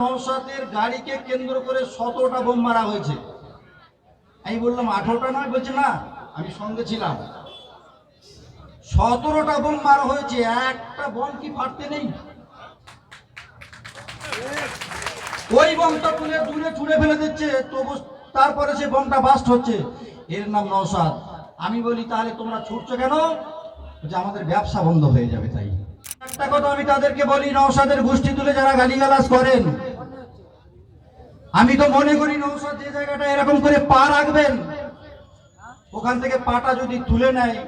নৌসাদের গাড়িকে কেন্দ্র করে সতেরোটা বোম মারা হয়েছে। আমি বললাম, আঠারোটা নয়? বলছে, না, আমি সঙ্গে ছিলাম। সতেরোটা বোম মারা হয়েছে, একটা বোম কি ফাটতে নেই? ওই বোমটা তুলে দূরে ছুঁড়ে ফেলে দিচ্ছে, তবু তারপরে সে বোমটা বাস্ট হচ্ছে। এর নাম নৌসাদ আমি বলি, তাহলে তোমরা ছুটছো কেন? যে আমাদের ব্যবসা বন্ধ হয়ে যাবে তাই। একটা কথা আমি তাদেরকে বলি, নৌসাদের গোষ্ঠী তুলে যারা গালিগালাজ করেন আমি তো মনে করি নৌসাদ যে জায়গাটা এরকম করে পা রাখবেন, ওখান থেকে পাটা যদি তুলে নেয়,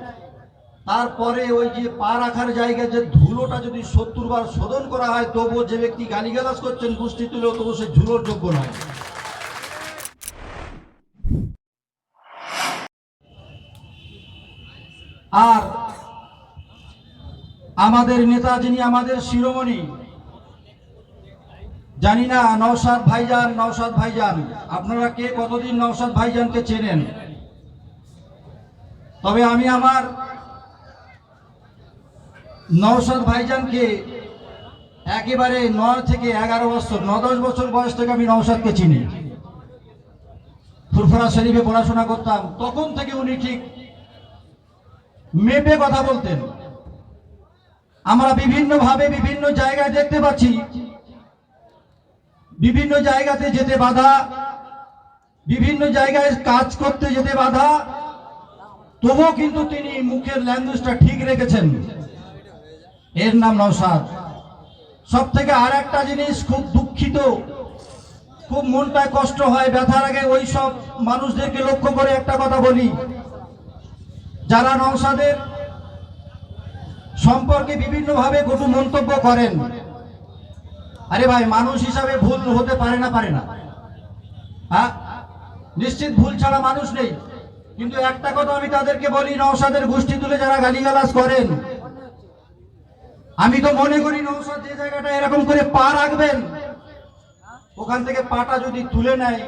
তারপরে ওই যে পা রাখার জায়গায় যে ধুলোটা যদি সত্তর বার শোধন করা হয়, তবুও যে ব্যক্তি গালিগালাজ করছেন, গোষ্ঠী তুলেও তবু সে ধুলোর যোগ্য নয়। আর আমাদের নেতা যিনি, আমাদের শিরোমণি জানি না, নওশাদ ভাইজান নওশাদ ভাইজান। আপনারা কে কতদিন নওশাদ ভাইজানকে চেনেন? তবে আমি আমার নওশাদ ভাইজানকে একেবারে নয় থেকে এগারো বছর, ন দশ বছর বয়স থেকে আমি নওশাদকে চিনি। ফুরফুরা শরীফে পড়াশোনা করতাম, তখন থেকে উনি ঠিক মেপে কথা বলতেন। আমরা বিভিন্নভাবে বিভিন্ন জায়গায় দেখতে পাচ্ছি বিভিন্ন জায়গাতে যেতে বাধা, বিভিন্ন জায়গায় কাজ করতে যেতে বাধা। তবুও কিন্তু তিনি মুখের ল্যাঙ্গুয়েজটা ঠিক রেখেছেন। এর নাম নৌসাদ সব থেকে আর একটা জিনিস খুব দুঃখিত, খুব মনটায় কষ্ট হয়, ব্যথার আগে ওই সব মানুষদেরকে লক্ষ্য করে একটা কথা বলি। যারা নৌসাদের সম্পর্কে বিভিন্নভাবে কটু মন্তব্য করেন আরে ভাই, মানুষ হিসাবে ভুল হতে পারে না পারে না। হ্যাঁ? নিশ্চিত ভুল ছাড়া মানুষ নেই। কিন্তু একটা কথা আমি তাদেরকে বলি নৌসাদের গোষ্ঠী তুলে যারা গালিগালাজ করেন, আমি তো মনে করি নৌসাদ যে জায়গাটা এরকম করে পা রাখবেন, ওখান থেকে পাটা যদি তুলে নেয়,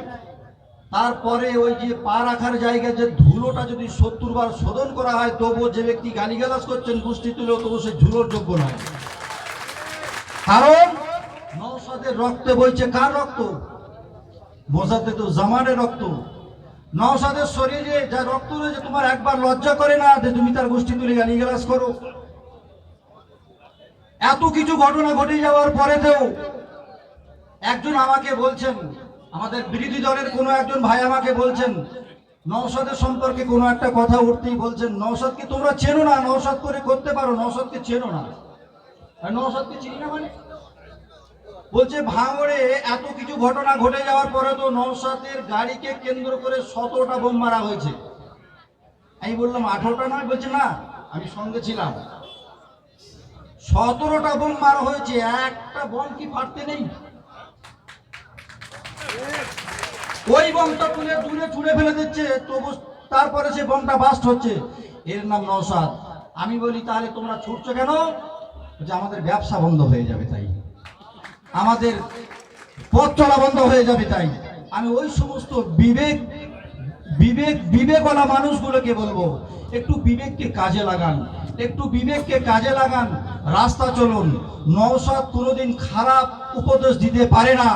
তারপরে ওই যে পা রাখার জায়গায় যে ধুলোটা যদি সত্তর বার শোধন করা হয়, তবুও যে ব্যক্তি গালিগালাজ করছেন, গোষ্ঠী তুলেও তবু সে ধুলোর যোগ্য নয়। কারণ নৌসাদের রক্তে বইছে কার রক্ত? মোসাদে তো জামানের রক্ত। নৌসাদের শরীরে যা রক্ত রয়েছে, তোমার একবার লজ্জা করে না যে তুমি তার গোষ্ঠী তুলে গালিগালাজ করো? এত কিছু ঘটনা ঘটে যাওয়ার পরেতেও একজন আমাকে বলছেন, আমাদের বিরোধী দলের কোনো একজন ভাই আমাকে বলছেন নৌসাদের সম্পর্কে কোনো একটা কথা উঠতেই বলছেন নৌসাদকে তোমরা চেনো না নওসাদ করে করতে পারো নৌসাদকে চেনো না। আর নৌসাদকে চিনি না মানে? বলছে, ভাঙড়ে এত কিছু ঘটনা ঘটে যাওয়ার পরে তো নৌসাদের গাড়িকে কেন্দ্র করে সতেরোটা বোম মারা হয়েছে। আমি বললাম, আঠারোটা নয়? বলছে, না, আমি সঙ্গে ছিলাম। সতেরোটা বোম মারা হয়েছে, একটা বোম কি ফাটতে নেই? ওই বোমটা তুলে দূরে ছুঁড়ে ফেলে দিচ্ছে, তবু তারপরে সে বোমটা বাস্ট হচ্ছে। এর নাম নৌসাদ আমি বলি, তাহলে তোমরা ছুটছো কেন? যে আমাদের ব্যবসা বন্ধ হয়ে যাবে তাই। আমাদের পথ চলা বন্ধ হয়ে যাবে তাই। আমি ওই সমস্ত বিবেক বিবেক, বিবেকওয়ালা মানুষগুলোকে বলব, একটু বিবেককে কাজে লাগান, একটু বিবেককে কাজে লাগান, রাস্তা চলুন। নৌসাদ কোনোদিন খারাপ উপদেশ দিতে পারে না।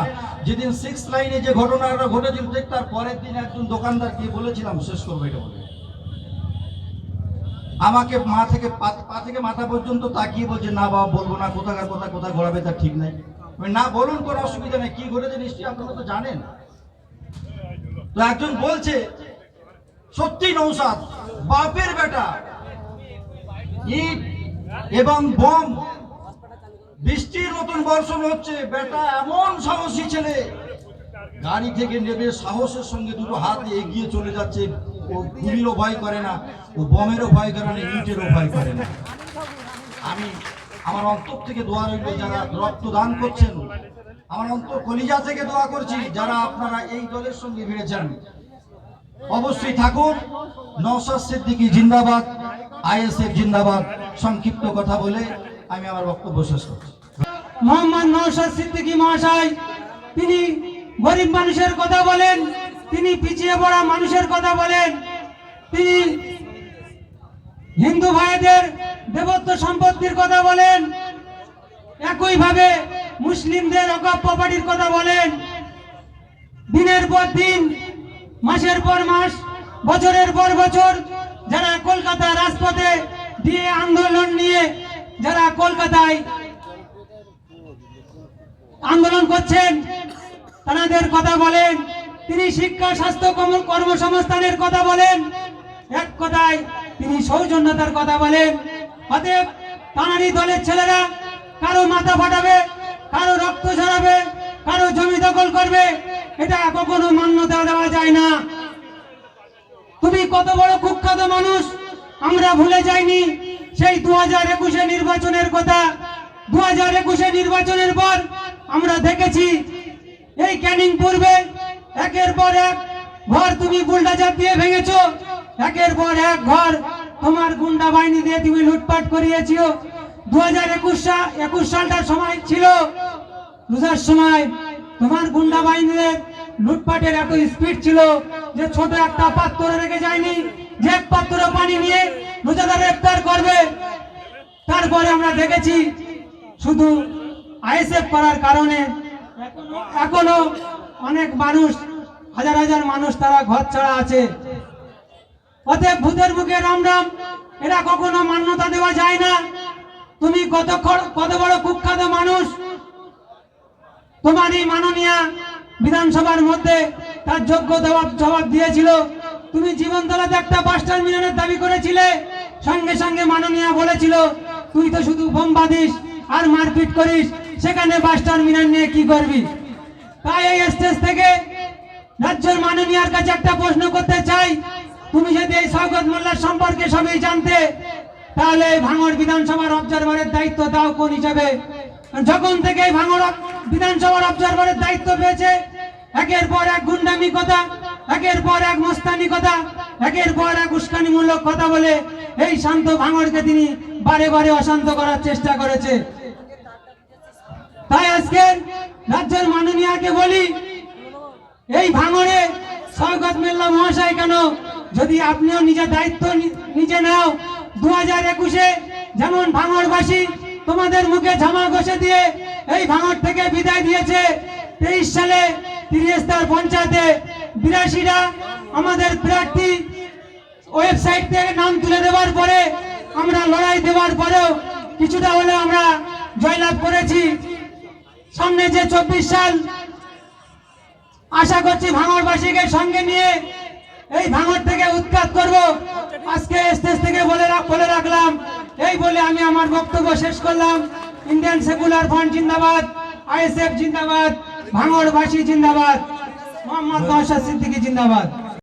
যেদিন সিক্স লাইনে যে ঘটনাটা ঘটেছিল, ঠিক তার পরের দিন একজন দোকানদার গিয়ে বলেছিলাম, শেষ করব এটা বলে। আমাকে মা থেকে, পা থেকে মাথা পর্যন্ত তাকিয়ে বলছে, না বাবা, বলব না, কোথাকার কথা কোথায় ঘোরাবে তার ঠিক নাই। না বলুন কোনো অসুবিধা নেই, কি ঘটেছে নিশ্চয়ই আপনারা তো জানেন। তো একজন বলছে, সত্যি নৌসাদ, বাপের বেটা, ইট এবং বোম বৃষ্টির মতন বর্ষণ হচ্ছে, বেটা এমন সাহসী ছেলে। গাড়ি থেকে নেবে সাহসের সঙ্গে দুটো হাত এগিয়ে চলে যাচ্ছে। ও গুলিরও ভয় করে না, ও বমেরও ভয় করে না, ইটেরও ভয় করে না। আমি আমার অন্তর থেকে দোয়া রইল যারা রক্ত দান করছেন। আমার অন্তর কলিজা থেকে দোয়া করছি যারা আপনারা এই দলের সঙ্গে ভিড়েছেন অবশ্যই থাকুন। নওশাদ সিদ্দিকী জিন্দাবাদ, আইএসএফ জিন্দাবাদ, সংক্ষিপ্ত কথা বলে আমি আমার বক্তব্য শেষ করছি। মোহাম্মদ নৌশাদ সিদ্দিকী মহাশয়, তিনি গরিব মানুষের কথা বলেন, তিনি পিছিয়ে পড়া মানুষের কথা বলেন, তিনি হিন্দু ভাইদের দেবত্ব সম্পত্তির কথা বলেন, একইভাবে মুসলিমদের অকপ প্রপার্টির কথা বলেন। দিনের পর দিন, মাসের পর মাস, বছরের পর বছর যারা কলকাতা রাজপথে দিয়ে আন্দোলন নিয়ে, যারা কলকাতায় আন্দোলন করছেন, তাদের কথা বলেন। তিনি শিক্ষা, স্বাস্থ্য, কর্মসংস্থানের কথা বলেন। এক কথায় তিনি সৌজন্যতার কথা বলেন। অতএব তানারি দলের ছেলেরা কারও মাথা ফাটাবে, কারও রক্ত ঝরাবে, কারও জমি দখল করবে, এটা কখনো মান্যতা দেওয়া যায় না। তুমি কত বড় কুখ্যাত মানুষ, আমরা ভুলে যাইনি সেই দু হাজার একুশে নির্বাচনের কথা। দু হাজার একুশে নির্বাচনের পর আমরা দেখেছি, এই ক্যানিং পূর্বে একের পর এক ঘর তুমি বুলডাজার দিয়ে ভেঙেছো। একের পর এক ঘর তোমার গুন্ডা বাহিনী দিয়ে তুমি লুটপাট করিয়েছো দু হাজার একুশ সাল একুশ সালটার সময় ছিল। রোজার সময় তোমার গুন্ডা বাহিনীদের লুটপাটের এত স্পিড ছিল যে ছোট একটা পাত্র রেখে যায়নি, যে পাত্র পানি নিয়ে রোজাদার ইফতার করবে। তারপরে আমরা দেখেছি শুধু আইএসএফ করার কারণে এখনও অনেক মানুষ, হাজার হাজার মানুষ তারা ঘর ছাড়া আছে। অতএব ভূতের মুখে রাম রাম। এটা কখনো মান্যতা দেওয়া যায় না। তুমি কত কত বড় কুখ্যাত মানুষ। তোমার এই মাননীয়া বিধানসভার মধ্যে তার যোগ্য জবাব জবাব দিয়েছিল। তুমি জীবনতলাতে একটা বাস টার্মিনালের দাবি করেছিলে। সঙ্গে সঙ্গে মাননীয়া বলেছিল, তুই তো শুধু বোম বাঁধিস আর মারপিট করিস, সেখানে বাস টার্মিনাল নিয়ে কি করবি? তাই এই স্টেজ থেকে রাজ্যের মাননীয়ার কাছে একটা প্রশ্ন তুমি যদি এই স্বাগত মোল্লার সম্পর্কে সবই জানতে, তাহলে এই ভাঙড় বিধানসভার অবজারভারের দায়িত্ব দাও কোন হিসাবে? যখন থেকে ভাঙড় বিধানসভার অবজারভারের দায়িত্ব পেয়েছে, একের পর এক গুন্ডামি কথা, একের পর এক মস্তানি কথা, একের পর এক উস্কানিমূলক কথা বলে এই শান্ত ভাঙড়কে তিনি বারে বারে অশান্ত করার চেষ্টা করেছে। তাই আজকে রাজ্যের মাননীয়াকে বলি, এই ভাঙড়ে স্বাগত মেল্লা মহাশয় কেন যদি আপনিও নিজের দায়িত্ব নিজে নাও দু হাজার একুশে যেমন ভাঙড়বাসী তোমাদের মুখে জামা ঘষে দিয়ে এই ভাঙড় থেকে বিদায় দিয়েছে তেইশ সালে তিরিস্তার পঞ্চায়েতে বিরাশিরা আমাদের প্রার্থী ওয়েবসাইট থেকে নাম তুলে দেওয়ার পরে, আমরা লড়াই দেওয়ার পরেও কিছুটা হলে আমরা জয়লাভ করেছি। সামনে যে চব্বিশ সাল, আশা করছি ভাঙড়বাসীকে সঙ্গে নিয়ে এই ভাঙড় থেকে উৎখাত করব আজকে স্টেজ থেকে বলে রাখলাম। এই বলে আমি আমার বক্তব্য শেষ করলাম। ইন্ডিয়ান সেকুলার ফ্রন্ট জিন্দাবাদ, আইএসএফ জিন্দাবাদ, ভাঙড়বাসী জিন্দাবাদ, মোহাম্মদ নওশাদ সিদ্দিকী জিন্দাবাদ।